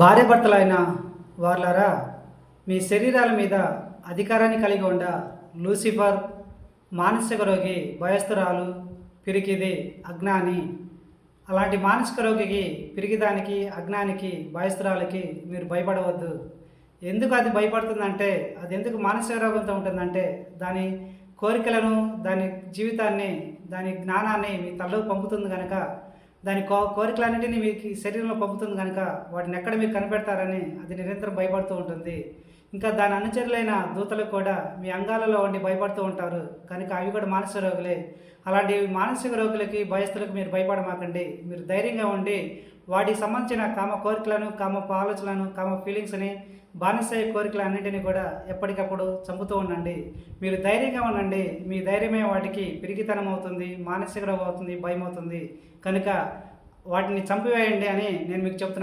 భార్యాభర్తలైన వార్లారా మీ శరీరాల మీద అధికారాన్ని కలిగి ఉండ లూసిఫర్ మానసిక రోగి భయస్థురాలు పిరికిది అజ్ఞాని. అలాంటి మానసిక రోగికి పిరికిదానికి అజ్ఞానికి భయస్థురాలకి మీరు భయపడవద్దు. ఎందుకు అది భయపడుతుందంటే అది ఎందుకు మానసిక రోగంతో ఉంటుందంటే దాని కోరికలను దాని జీవితాన్ని దాని జ్ఞానాన్ని మీ తలలో పంపుతుంది కనుక దాని కో కోరికలన్నింటినీ మీకు శరీరంలో పంపుతుంది కనుక వాటిని ఎక్కడ మీరు కనిపెడతారని అది నిరంతరం భయపడుతూ ఉంటుంది. ఇంకా దాని అనుచరులైన దూతలు కూడా మీ అంగాలలో ఉండి భయపడుతూ ఉంటారు. కనుక అవి కూడా మానసిక రోగులే. అలాంటి మానసిక రోగులకి భయస్థులకు మీరు భయపడమాకండి. మీరు ధైర్యంగా ఉండి వాటికి సంబంధించిన కామ కోరికలను కామ ఆలోచనలను కామ ఫీలింగ్స్ని బానిసాయి కోరికలు అన్నింటినీ కూడా ఎప్పటికప్పుడు చంపుతూ ఉండండి. మీరు ధైర్యంగా ఉండండి. మీ ధైర్యమే వాటికి పిరిగితనం అవుతుంది మానసిక రోగం అవుతుంది భయం అవుతుంది. కనుక వాటిని చంపివేయండి అని నేను మీకు చెప్తున్నాను.